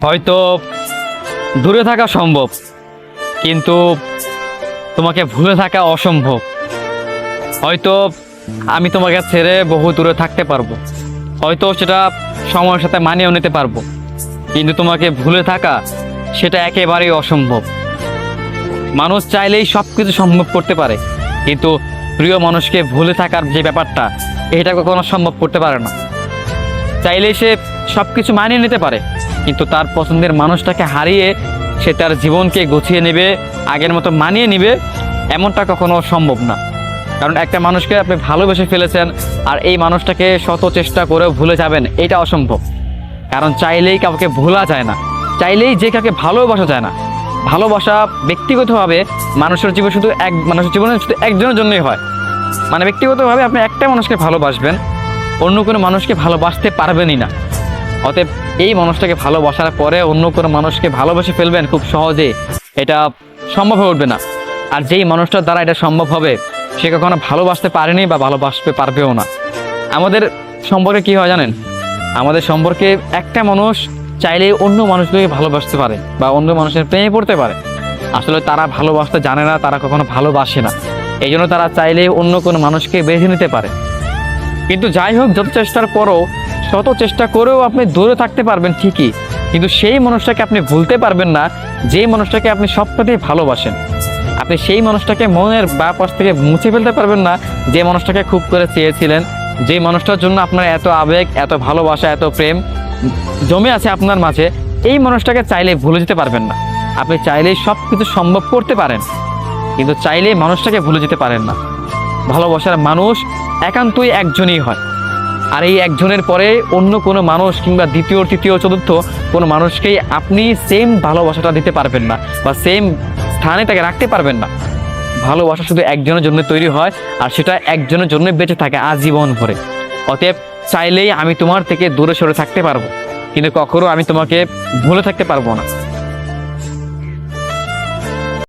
হয়তো দূরে থাকা সম্ভব, কিন্তু তোমাকে ভুলে থাকা অসম্ভব। হয়তো আমি তোমাকে ছেড়ে বহু দূরে থাকতে পারব। হয়তো সেটা সময়ের সাথে মানিয়েও নিতে পারব, কিন্তু তোমাকে ভুলে থাকা সেটা একেবারেই অসম্ভব। মানুষ চাইলেই সব কিছু সম্ভব করতে পারে, কিন্তু প্রিয় মানুষকে ভুলে থাকার যে ব্যাপারটা, এটা কখনো সম্ভব করতে পারে না। চাইলেই সে সব কিছু মানিয়ে নিতে পারে। কিন্তু তার পছন্দের মানুষটাকে হারিয়ে সে তার জীবনকে গুছিয়ে নেবে, আগের মতো মানিয়ে নেবে, এমনটা কখনো সম্ভব না। কারণ একটা মানুষকে আপনি ভালোবেসে ফেলেছেন আর এই মানুষটাকে শত চেষ্টা করেও ভুলে যাবেন, এটা অসম্ভব। কারণ চাইলেই কাউকে ভোলা যায় না, চাইলেই যে কাউকে ভালোবাসা যায় না। ভালোবাসা ব্যক্তিগতভাবে মানুষের জীবন শুধু এক, মানুষের জীবনে শুধু একজনের জন্যই হয়। মানে ব্যক্তিগতভাবে আপনি একটা মানুষকে ভালোবাসবেন, অন্য কোনো মানুষকে ভালোবাসতে পারবেনই না। অতএব এই মানুষটাকে ভালোবাসার পরে অন্য কোনো মানুষকে ভালোবেসে ফেলবেন খুব সহজে, এটা সম্ভব হয়ে উঠবে না। আর যেই মানুষটার দ্বারা এটা সম্ভব হবে, সে কখনো ভালোবাসতে পারেনি বা ভালোবাসতে পারবেও না। আমাদের সম্পর্কে কি হয় জানেন? আমাদের সম্পর্কে একটা মানুষ চাইলে অন্য মানুষগুলোকে ভালোবাসতে পারে বা অন্য মানুষের প্রেমে পড়তে পারে। আসলে তারা ভালোবাসতে জানে না, তারা কখনো ভালোবাসে না। এই জন্য তারা চাইলে অন্য কোনো মানুষকে বেছে নিতে পারে। কিন্তু যাই হোক, যত চেষ্টার পরও শত চেষ্টা করেও আপনি দূরে থাকতে পারবেন ঠিকই। কিন্তু সেই মানুষটাকে আপনি ভুলতে পারবেন না যে মানুষটাকে আপনি সবটাতেই ভালোবাসেন। আপনি সেই মানুষটাকে মনের বা পাশ থেকে মুছে ফেলতে পারবেন না, যে মানুষটাকে খুব করে চেয়েছিলেন, যে মানুষটার জন্য আপনার এত আবেগ, এত ভালোবাসা, এত প্রেম জমে আছে আপনার মাঝে, এই মানুষটাকে চাইলে ভুলে যেতে পারবেন না। আপনি চাইলেই সব কিছু সম্ভব করতে পারেন, কিন্তু চাইলেই মানুষটাকে ভুলে যেতে পারেন না। ভালোবাসার মানুষ একান্তই একজনই হয়। আর এই একজনের পরে অন্য কোনো মানুষ কিংবা দ্বিতীয়, তৃতীয়, চতুর্থ কোনো মানুষকেই আপনি সেম ভালোবাসাটা দিতে পারবেন না বা সেম স্থানে তাকে রাখতে পারবেন না। ভালোবাসা শুধু একজনের জন্য তৈরি হয় আর সেটা একজনের জন্য বেঁচে থাকে আজীবন ভরে। অতএব চাইলেই আমি তোমার থেকে দূরে সরে থাকতে পারব, কিন্তু কখনো আমি তোমাকে ভুলে থাকতে পারব না।